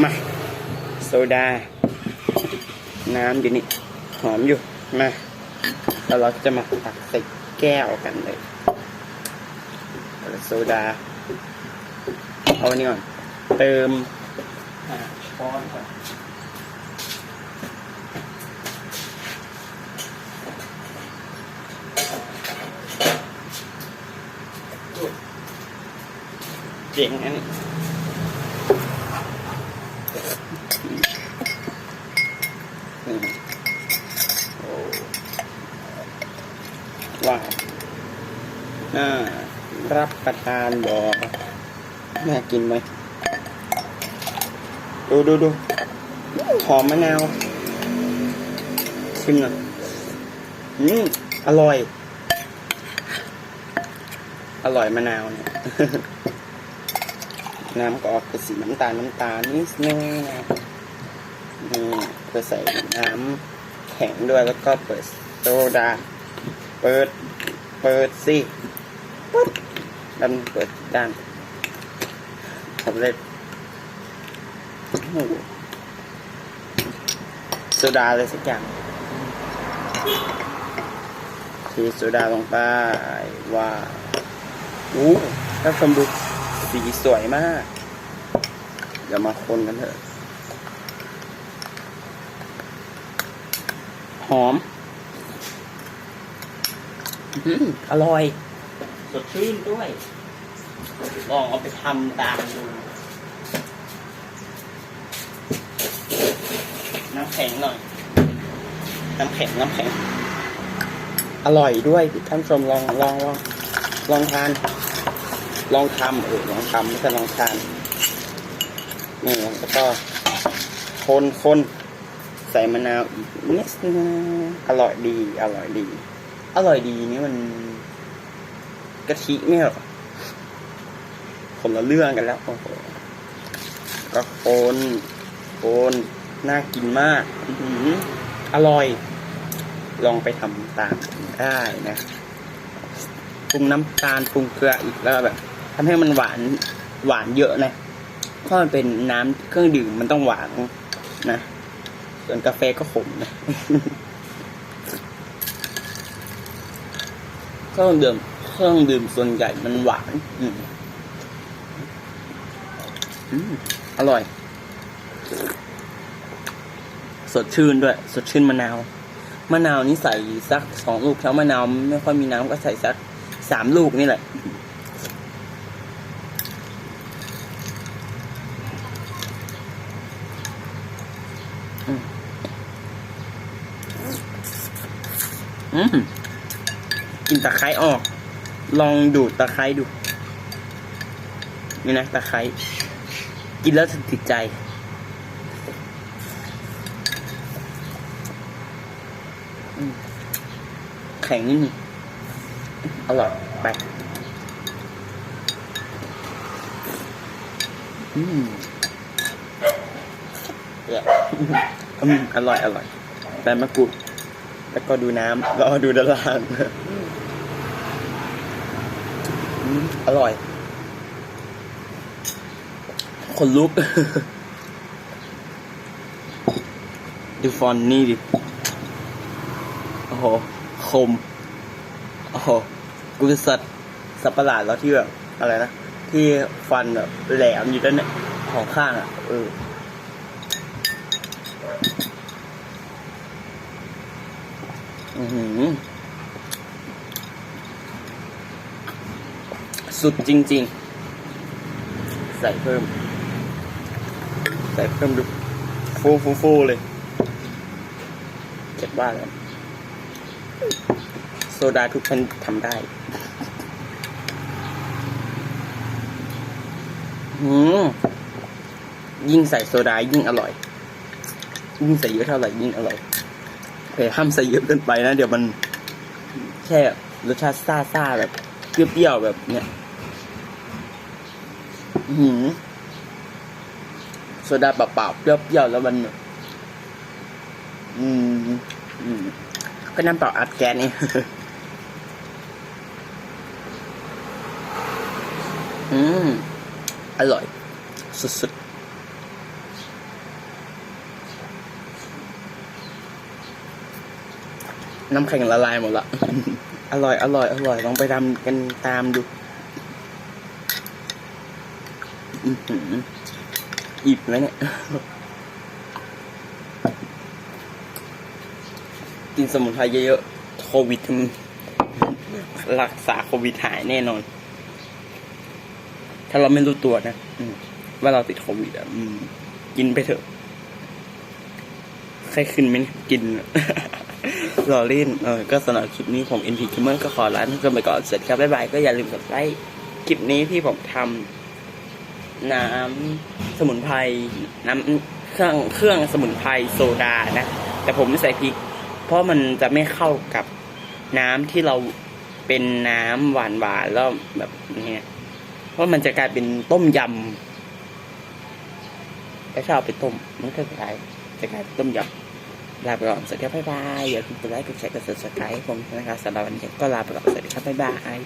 มา โซดา น้ำอยู่นี่ หอมอยู่ มาแล้วเราจะมาตักใส่แก้วกันเลยโซดา เอาอันนี้ก่อน เติมช้อนก่อนเจ๋งอันนี้อืมโอ้ ว้าวน่ารับประทานบอน่ากินไหมดูดูดูหอมมะนาวชิมหน่อยอืมอร่อย อร่อยมะนาวเนี่ยน้ำก็ออกเป็นสีน้ำตาลน้ำตาลนิดนึงนะนี่เพื่อใส่น้ำแข็งด้วยแล้วก็เปิดโซดา เปิด เปิดสิปุ๊บแล้วมันเปิดด้านผมเลยโอ้โซดาอะไรสักอย่างทีโซดาลงไปว้าวอู้ถ้าชมดูสีสวยมากเดี๋ยวมาคนกันเถอะ หอม อร่อย สดชื่นด้วย ลองเอาไปทำตามดูน้ำแข็งหน่อย น้ำแข็งน้ำแข็ง อร่อยด้วยท่านผู้ชมลองลองลองลองทาน ลองทำเออลองทำไม่ใช่ลองทานนี่แล้วก็คนคนใส่มะนาวอีกนิดนึงอร่อยดี อร่อยดี อร่อยดีนี่มันกะทิไม่หรอคนละเรื่องกันแล้วโอ้โหก็คนคนน่ากินมากอืออร่อย ลองไปทำตามได้นะปรุงน้ำตาลปรุงเกลืออีกแล้วแบบทำให้มันหวานหวานเยอะนะเพราะมันเป็นน้ำเครื่องดื่มมันต้องหวานนะส่วนกาแฟก็ขมนะ เครื่องดื่มเครื่องดื่มส่วนใหญ่มันหวานอืมอร่อย สดชื่นด้วย สดชื่นมะนาว มะนาวนี่ใส่สักสองลูกแล้วมะนาวไม่ค่อยมีน้ำก็ใส่สักสามลูกนี่แหละ อืม กินตะไคร้ออก ลองดูดตะไคร้ดู นี่นะตะไคร้กินแล้วจะติดใจ แข็งนิดนึงอร่อยไปอืมเดี๋ยวอืมอร่อยอร่อยใบมะกรูดแล้วก็ดูน้ำแล้วดูด้านล่าง อร่อย คนลุก ดูฟอนนี่ดิ โอ้โห คม โอ้โห กูเป็นสัตว์สัตว์ประหลาดแล้วที่แบบ อะไรนะ ที่ฟันแบบแหลมอยู่ด้านเนี่ยของข้างอะ เอออือหือ สุดจริง ๆ ใส่เพิ่ม ใส่เพิ่มดูฟูฟูฟูเลยเก็บว่าแล้วโซดาทุกคนทำได้อืมยิ่งใส่โซดายิ่งอร่อย ยิ่งใส่เยอะเท่าไหร่ยิ่งอร่อยแต่ห้ามใส่เยอะเกินไปนะ เดี๋ยวมันแค่รสชาติซ่าๆแบบเปรี้ยวๆแบบเนี้ย หืมโซดาเปล่าๆเปรี้ยวๆแล้วมัน อืม อืม ก็น้ำเปล่าอัดแกนี่อืม อร่อย สุดๆน้ำแข็งละลายหมดละ อร่อย อร่อย อร่อย ลองไปทำกันตามดู อิ่มแล้วเนี่ย กินสมุนไพรเยอะๆ โควิดรักษาโควิดหายแน่นอน ถ้าเราไม่รู้ตัวนะว่าเราติดโควิดอะกินไปเถอะใครขึ้นไหมเนี่ยกินรอเล่นเออก็สำหรับคลิปนี้ผม NP Gamer ก็ขอลาท่านไปก่อนเสร็จครับ บ๊ายบาย ก็อย่าลืมกดไลค์คลิปนี้ที่ผมทำ น้ำสมุนไพรน้ำเครื่องเครื่องสมุนไพรโซดานะ แต่ผมไม่ใส่พริก เพราะมันจะไม่เข้ากับน้ำที่เราเป็นน้ำหวานหวานๆแล้วแบบเนี้ยเพราะมันจะกลายเป็นต้มยำแต่ถ้าเอาไปต้มมันก็จะกลายจะกลายเป็นต้มยำลาไปก่อนสวัสดีครับบ๊ายบายอย่าลืมกดไลค์กดแชร์กด subscribe ให้ผมนะครับสำหรับวันนี้ก็ลาไปก่อนสวัสดีครับบ๊ายบาย